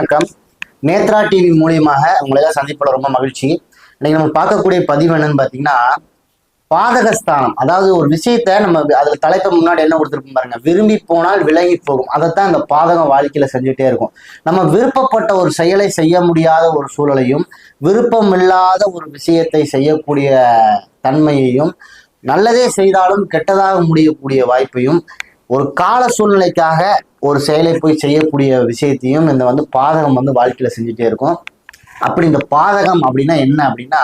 வணக்கம். நேத்ரா டிவி மூலியமாக உங்களை சந்திப்பில் ரொம்ப மகிழ்ச்சி. இன்னைக்கு நம்ம பார்க்கக்கூடிய பதிவு என்னன்னு பார்த்தீங்கன்னா பாதகஸ்தானம். அதாவது ஒரு விஷயத்த நம்ம அதுல தலைப்பு முன்னாடி என்ன கொடுத்துருப்போம் பாருங்க. விரும்பி போனால் விலகி போகும். அதைத்தான் இந்த பாதகம் வாழ்க்கையில செஞ்சுட்டே இருக்கும். நம்ம விருப்பப்பட்ட ஒரு செயலை செய்ய முடியாத ஒரு சூழலையும் விருப்பம் இல்லாத ஒரு விஷயத்தை செய்யக்கூடிய தன்மையையும் நல்லதே செய்தாலும் கெட்டதாக முடியக்கூடிய வாய்ப்பையும் ஒரு கால சூழ்நிலைக்காக ஒரு செயலை போய் செய்யக்கூடிய விஷயத்தையும் இந்த வந்து பாதகம் வந்து வாழ்க்கையில செஞ்சுட்டே இருக்கும். அப்படி இந்த பாதகம் அப்படின்னா என்ன அப்படின்னா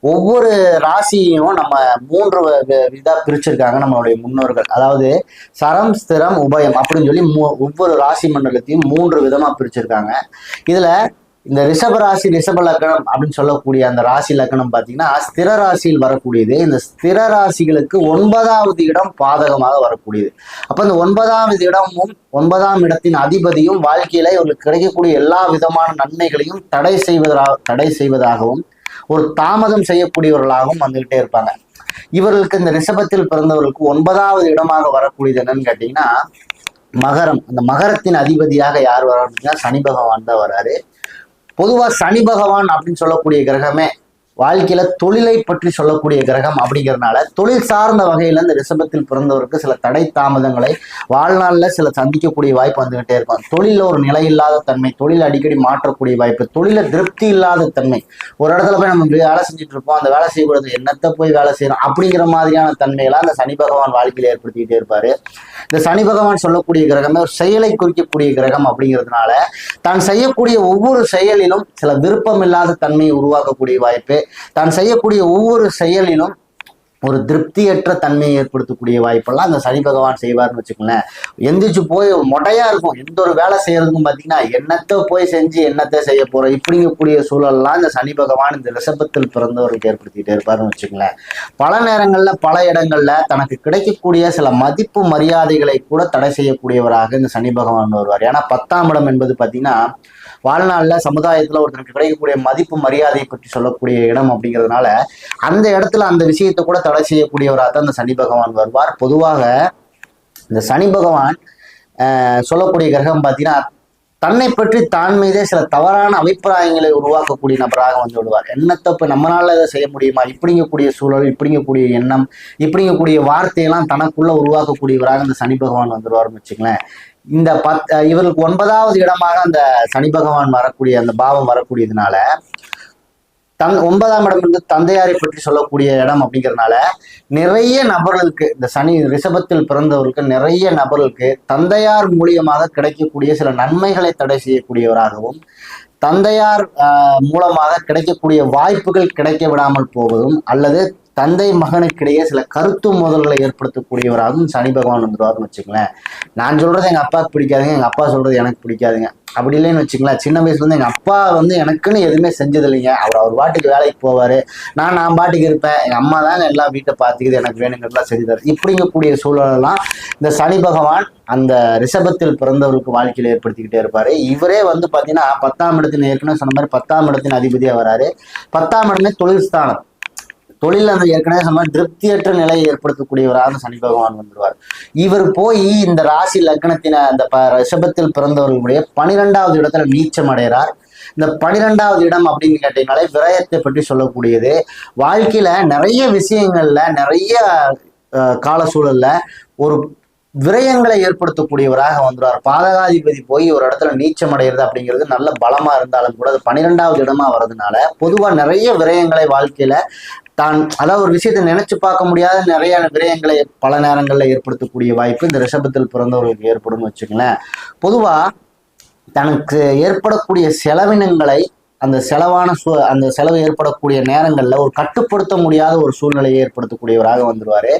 ஒவ்வொரு ராசியையும் நம்ம மூன்று வ- பிரிச்சிருக்காங்க நம்மளுடைய முன்னோர்கள். அதாவது சரம் ஸ்திரம் உபயம் அப்படின்னு சொல்லி ஒவ்வொரு ராசி மண்டலத்தையும் மூன்று விதமா பிரிச்சிருக்காங்க. இதுல இந்த ரிஷப ராசி ரிஷப லக்னம் அப்படின்னு சொல்லக்கூடிய அந்த ராசி லக்னம் பார்த்தீங்கன்னா ஸ்திர ராசியில் வரக்கூடியது. இந்த ஸ்திர ராசிகளுக்கு ஒன்பதாவது இடம் பாதகமாக வரக்கூடியது. அப்ப இந்த ஒன்பதாவது இடமும் ஒன்பதாம் இடத்தின் அதிபதியும் வாழ்க்கையில இவர்களுக்கு கிடைக்கக்கூடிய எல்லா விதமான நன்மைகளையும் தடை செய்வதாக தடை செய்வதாகவும் ஒரு தாமதம் செய்யக்கூடியவர்களாகவும் வந்துகிட்டே இருப்பாங்க. இவர்களுக்கு இந்த ரிஷபத்தில் பிறந்தவர்களுக்கு ஒன்பதாவது இடமாக வரக்கூடியது என்னன்னு கேட்டீங்கன்னா மகரம். அந்த மகரத்தின் அதிபதியாக யார் வர்றாரு சனி பகவான் தான் வராரு பொதுவாக சனி பகவான் அப்படின்னு சொல்லக்கூடிய கிரகமே வாழ்க்கையில தொழிலை பற்றி சொல்லக்கூடிய கிரகம் அப்படிங்கிறதுனால தொழில் சார்ந்த வகையில இந்த ரிஷபத்தில் பிறந்தவருக்கு சில தடை தாமதங்களை வாழ்நாளில் சில சந்திக்கக்கூடிய வாய்ப்பு வந்துகிட்டே இருக்கும். தொழில ஒரு நிலை இல்லாத தன்மை தொழில் அடிக்கடி மாற்றக்கூடிய வாய்ப்பு தொழில திருப்தி இல்லாத தன்மை. ஒரு இடத்துல போய் நம்ம வேலை செஞ்சுட்டு இருப்போம் அந்த வேலை செய்யக்கூடாது என்னத்தை போய் வேலை செய்யணும் அப்படிங்கிற மாதிரியான தன்மையெல்லாம் அந்த சனி பகவான் வாழ்க்கையில ஏற்படுத்திக்கிட்டே இருப்பாரு. இந்த சனி பகவான் சொல்லக்கூடிய கிரகமே ஒரு செயலை குறிக்கக்கூடிய கிரகம் அப்படிங்கிறதுனால தான் செய்யக்கூடிய ஒவ்வொரு செயலிலும் சில விருப்பம் இல்லாத தன்மையை உருவாக்கக்கூடிய வாய்ப்பு தான் செய்யக்கூடிய ஒவ்வொரு செயலிலும் ஒரு திருப்தியற்ற தன்மையை ஏற்படுத்தக்கூடிய வாய்ப்பெல்லாம் அந்த சனி பகவான் செய்வார்னு வச்சுக்கோங்களேன். எந்திரிச்சு போய் மொட்டையா இருக்கும். எந்த ஒரு வேலை செய்யறதுக்கும் பார்த்தீங்கன்னா என்னத்தை போய் செஞ்சு என்னத்தை செய்ய போறோம் இப்படிங்கக்கூடிய சூழல்லாம் இந்த சனி பகவான் இந்த ரிஷபத்தில் பிறந்தவர்களுக்கு ஏற்படுத்திட்டே இருப்பார்னு வச்சுக்கோங்களேன். பல நேரங்கள்ல பல இடங்கள்ல தனக்கு கிடைக்கக்கூடிய சில மதிப்பு மரியாதைகளை கூட தடை செய்யக்கூடியவராக இந்த சனி பகவான் வருவார். ஏன்னா பத்தாம் இடம் என்பது பார்த்தீங்கன்னா வாழ்நாளில் சமுதாயத்தில் ஒருத்தருக்கு கிடைக்கக்கூடிய மதிப்பு மரியாதையை பற்றி சொல்லக்கூடிய இடம் அப்படிங்கிறதுனால அந்த இடத்துல அந்த விஷயத்தை கூட தடை செய்யக்கூடியவராக தான் இந்த சனி பகவான் வருவார். பொதுவாக இந்த சனி பகவான் சொல்லக்கூடிய கிரகம் பார்த்தீங்கன்னா தன்னை பற்றி தான் மீதே சில தவறான அபிப்பிராயங்களை உருவாக்கக்கூடிய நபராக வந்து விடுவார். என்ன தப்பு? நம்மளால இதை செய்ய முடியுமா? இப்படிங்கக்கூடிய சூழல் இப்படிங்கக்கூடிய எண்ணம் இப்படிங்கக்கூடிய வார்த்தையெல்லாம் தனக்குள்ள உருவாக்கக்கூடியவராக இந்த சனி பகவான் வந்துடுவார்னு வச்சுங்களேன் இந்த பத் இவருக்கு ஒன்பதாவது இடமாக அந்த சனி பகவான் வரக்கூடிய அந்த பாவம் வரக்கூடியதுனால தன் ஒன்பதாம் இடம் வந்து தந்தையாரை பற்றி சொல்லக்கூடிய இடம் அப்படிங்கிறதுனால நிறைய நபர்களுக்கு இந்த சனி ரிஷபத்தில் பிறந்தவர்களுக்கு நிறைய நபர்களுக்கு தந்தையார் மூலியமாக கிடைக்கக்கூடிய சில நன்மைகளை தடை செய்யக்கூடியவராகவும் தந்தையார் மூலமாக கிடைக்கக்கூடிய வாய்ப்புகள் கிடைக்க விடாமல் போவதும் அல்லது தந்தை மகனுக்கிடையே சில கருத்து மோதல்களை ஏற்படுத்தக்கூடியவராகவும் சனி பகவான் வந்துடுவார்னு வச்சுங்களேன் நான் சொல்றது எங்க அப்பாவுக்கு பிடிக்காதுங்க எங்க அப்பா சொல்றது எனக்கு பிடிக்காதுங்க. அப்படி இல்லைன்னு வச்சுங்களேன் சின்ன வயசுல இருந்து எங்க அப்பா வந்து எனக்குன்னு எதுவுமே செஞ்சது இல்லைங்க அவர் அவர் பாட்டுக்கு வேலைக்கு போவாரு. நான் நான் பாட்டுக்கு இருப்பேன். எங்க அம்மா தாங்க எல்லாம் வீட்டை பார்த்துக்கிது எனக்கு வேணுங்கிறதுலாம் செஞ்சு தரு இப்படிங்கக்கூடிய சூழலெல்லாம் இந்த சனி பகவான் அந்த ரிஷபத்தில் பிறந்தவருக்கு வாழ்க்கையில் ஏற்படுத்திக்கிட்டே இருப்பாரு. இவரே வந்து பார்த்தீங்கன்னா பத்தாம் இடத்தின் ஏற்கனவே சொன்ன மாதிரி பத்தாம் இடத்தின் அதிபதியாக வராரு. பத்தாம் இடமே தொழில் ஸ்தானம். தொழில் அந்த ஏற்கனவே சொன்ன திருப்தியற்ற நிலையை ஏற்படுத்தக்கூடியவராக சனி பகவான் வந்துடுவார். இவர் போய் இந்த ராசி லக்னத்தின அந்த ப ரிஷபத்தில் பிறந்தவர்களுடைய பனிரெண்டாவது இடத்துல நீச்சம் அடைகிறார். இந்த பனிரெண்டாவது இடம் அப்படின்னு கேட்டீங்கனாலே விரயத்தை பற்றி சொல்லக்கூடியது. வாழ்க்கையில நிறைய விஷயங்கள்ல நிறைய அஹ், கால சூழல்ல ஒரு விரயங்களை ஏற்படுத்தக்கூடியவராக வந்துடுவார். பாதகாதிபதி போய் ஒரு இடத்துல நீச்சம் அடைகிறது அப்படிங்கிறது நல்ல பலமா இருந்தாலும் கூட அது பன்னிரெண்டாவது இடமா வர்றதுனால பொதுவா நிறைய விரயங்களை வாழ்க்கையில தான் அதாவது ஒரு விஷயத்தை நினைச்சு பார்க்க முடியாத நிறைய விரயங்களை பல நேரங்களில் ஏற்படுத்தக்கூடிய வாய்ப்பு இந்த ரிஷபத்தில் பிறந்தவர்களுக்கு ஏற்படும் வச்சுங்களேன் பொதுவா தனக்கு ஏற்படக்கூடிய செலவினங்களை அந்த செலவான சூ அந்த செலவு ஏற்படக்கூடிய நேரங்களில் ஒரு கட்டுப்படுத்த முடியாத ஒரு சூழ்நிலையை ஏற்படுத்தக்கூடியவராக வந்துடுவார்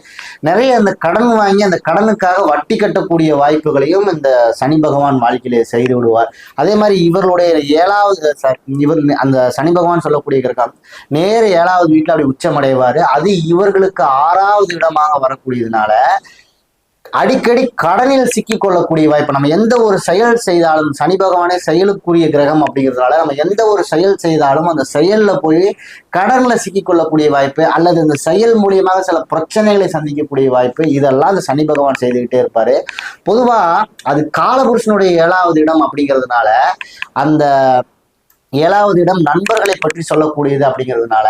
நிறைய அந்த கடன் வாங்கி அந்த கடனுக்காக வட்டி கட்டக்கூடிய வாய்ப்புகளையும் இந்த சனி பகவான் வாழ்க்கையிலே செய்து விடுவார். அதே மாதிரி இவர்களுடைய ஏழாவது ச- இவர் அந்த சனி பகவான் சொல்லக்கூடிய கிரகம் நேர ஏழாவது வீட்டில் அப்படி உச்சமடைவார். அது இவர்களுக்கு ஆறாவது இடமாக வரக்கூடியதுனால அடிக்கடி கடனில் சிக்கிக் கொள்ளக்கூடிய வாய்ப்பு. நம்ம எந்த ஒரு செயல் செய்தாலும் சனி பகவானே செயலுக்குரிய கிரகம் அப்படிங்கிறதுனால நம்ம எந்த ஒரு செயல் செய்தாலும் அந்த செயல்ல போய் கடன்ல சிக்கிக் கொள்ளக்கூடிய வாய்ப்பு அல்லது இந்த செயல் மூலியமாக சில பிரச்சனைகளை சந்திக்கக்கூடிய வாய்ப்பு இதெல்லாம் அந்த சனி பகவான் செய்துக்கிட்டே இருப்பாரு. பொதுவா அது காலபுருஷனுடைய ஏழாவது இடம் அப்படிங்கிறதுனால அந்த ஏழாவது இடம் நண்பர்களை பற்றி சொல்லக்கூடியது அப்படிங்கிறதுனால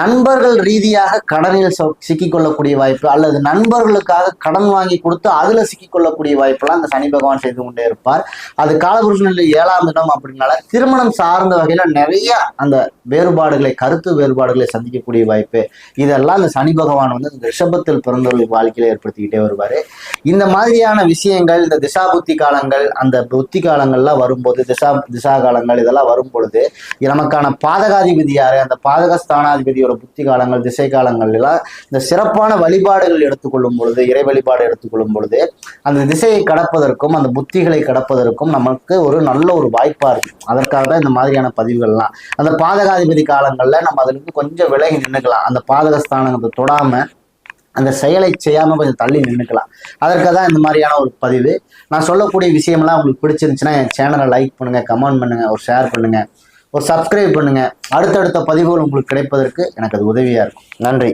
நண்பர்கள் ரீதியாக கடனில் சிக்கிக்கொள்ளக்கூடிய வாய்ப்பு அல்லது நண்பர்களுக்காக கடன் வாங்கி கொடுத்து அதுல சிக்கிக்கொள்ளக்கூடிய வாய்ப்பெல்லாம் அந்த சனி பகவான் செய்து கொண்டே இருப்பார். அது காலபுருஷனில் ஏழாம் இடம் அப்படின்னால திருமணம் சார்ந்த வகையில நிறைய அந்த வேறுபாடுகளை கருத்து வேறுபாடுகளை சந்திக்கக்கூடிய வாய்ப்பு இதெல்லாம் அந்த சனி பகவான் வந்து இந்த ரிஷபத்தில் பிறந்தவர்கள் வாழ்க்கையில ஏற்படுத்திக்கிட்டே வருவாரு. இந்த மாதிரியான விஷயங்கள் இந்த திசா புத்தி காலங்கள் அந்த புத்தி காலங்கள்லாம் வரும்போது திசா திசா காலங்கள் இதெல்லாம் வரும்போது பொழுது நமக்கான பாதகாதிபதி அந்த அந்த பாதகஸ்தானாதிபதியோட புத்தி காலங்கள் திசை காலங்கள் எல்லாம் இந்த சிறப்பான வழிபாடுகள் எடுத்துக்கொள்ளும் பொழுது இறை வழிபாடு எடுத்துக்கொள்ளும் பொழுது அந்த திசையை கடப்பதற்கும் அந்த புத்திகளை கடப்பதற்கும் நமக்கு ஒரு நல்ல ஒரு வாய்ப்பா இருக்கும். அதற்காக தான் இந்த மாதிரியான பதிவுகள்லாம். அந்த பாதகாதிபதி காலங்கள்ல நம்ம அதுல இருந்து கொஞ்சம் விலகி நின்றுக்கலாம் அந்த பாதகஸ்தானத்தை தொடாம அந்த செயலை செய்யாம கொஞ்சம் தள்ளி நின்றுக்கலாம் அதற்காக தான் இந்த மாதிரியான ஒரு பதிவு. நான் சொல்லக்கூடிய விஷயம்லாம் உங்களுக்கு பிடிச்சிருந்துச்சுன்னா என் சேனலை லைக் பண்ணுங்க கமெண்ட் பண்ணுங்க ஒரு ஷேர் பண்ணுங்க ஒரு சப்ஸ்கிரைப் பண்ணுங்க. அடுத்தடுத்த பதிவுகள் உங்களுக்கு கிடைப்பதற்கு எனக்கு அது உதவியா இருக்கும். நன்றி.